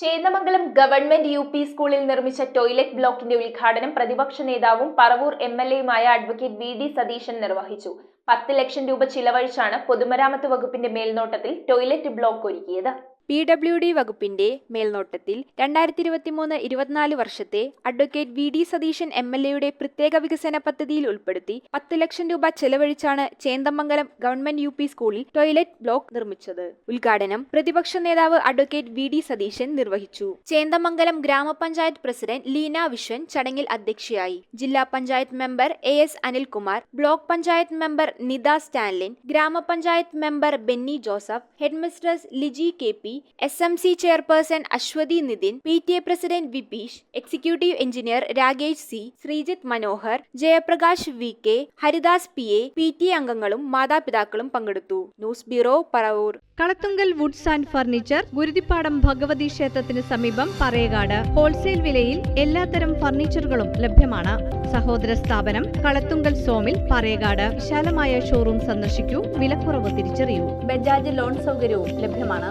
Chendamangalam government U P സ്കൂളിൽ നിർമ്മിച്ച toilet ബ്ലോക്കിന്റെ ഉദ്ഘാടനം പ്രതിപക്ഷ നേതാവും പറവൂർ എം എൽ എയുമായ അഡ്വക്കേറ്റ് വി ഡി സതീശൻ നിർവഹിച്ചു. പത്ത് ലക്ഷം രൂപ ചിലവഴിച്ചാണ് പൊതുമരാമത്ത് വകുപ്പിന്റെ മേൽനോട്ടത്തിൽ ടോയ്ലറ്റ് ബ്ലോക്ക് ഒരുക്കിയത്. പി ഡബ്ല്യു ഡി വകുപ്പിന്റെ മേൽനോട്ടത്തിൽ രണ്ടായിരത്തി ഇരുപത്തിമൂന്ന് ഇരുപത്തിനാല് വർഷത്തെ advocate V D Satheesan M L എയുടെ പ്രത്യേക വികസന പദ്ധതിയിൽ ഉൾപ്പെടുത്തി പത്ത് ലക്ഷം രൂപ ചെലവഴിച്ചാണ് ചേന്തമംഗലം ഗവൺമെന്റ് യു സ്കൂളിൽ ടോയ്ലറ്റ് ബ്ലോക്ക് നിർമ്മിച്ചത്. ഉദ്ഘാടനം പ്രതിപക്ഷ നേതാവ് അഡ്വക്കേറ്റ് വി ഡി സതീശൻ നിർവഹിച്ചു. ചേന്തമംഗലം ഗ്രാമപഞ്ചായത്ത് പ്രസിഡന്റ് ലീന വിശ്വൻ ചടങ്ങിൽ അധ്യക്ഷയായി. ജില്ലാ panchayat member A S Anilkumar block panchayat member Nitha Stanlin grama panchayat member Benny Joseph headmistress Liji K P S M C chairperson Aswathy Nithin P T A president Vipeesh executive engineer Rakesh C Sreejith Manohar Jayaprakash V K Haridas P A P T A അംഗങ്ങളും മാതാപിതാക്കളും പങ്കെടുത്തു. News bureau Paravur. Kalathungal woods and furniture Guruthippadam Bhagavathi ക്ഷേത്രത്തിന് സമീപം Parayakad. Wholesale വിലയിൽ എല്ലാത്തരം ഫർണിച്ചറുകളും ലഭ്യമാണ്. സഹോദര സ്ഥാപനം കളത്തുങ്കൽ സോമിൽ പറയകാട്. വിശാലമായ ഷോറൂം സന്ദർശിക്കൂ. വിലക്കുറവ് തിരിച്ചറിയൂ. ബജാജ് ലോൺ സൗകര്യവും ലഭ്യമാണ്.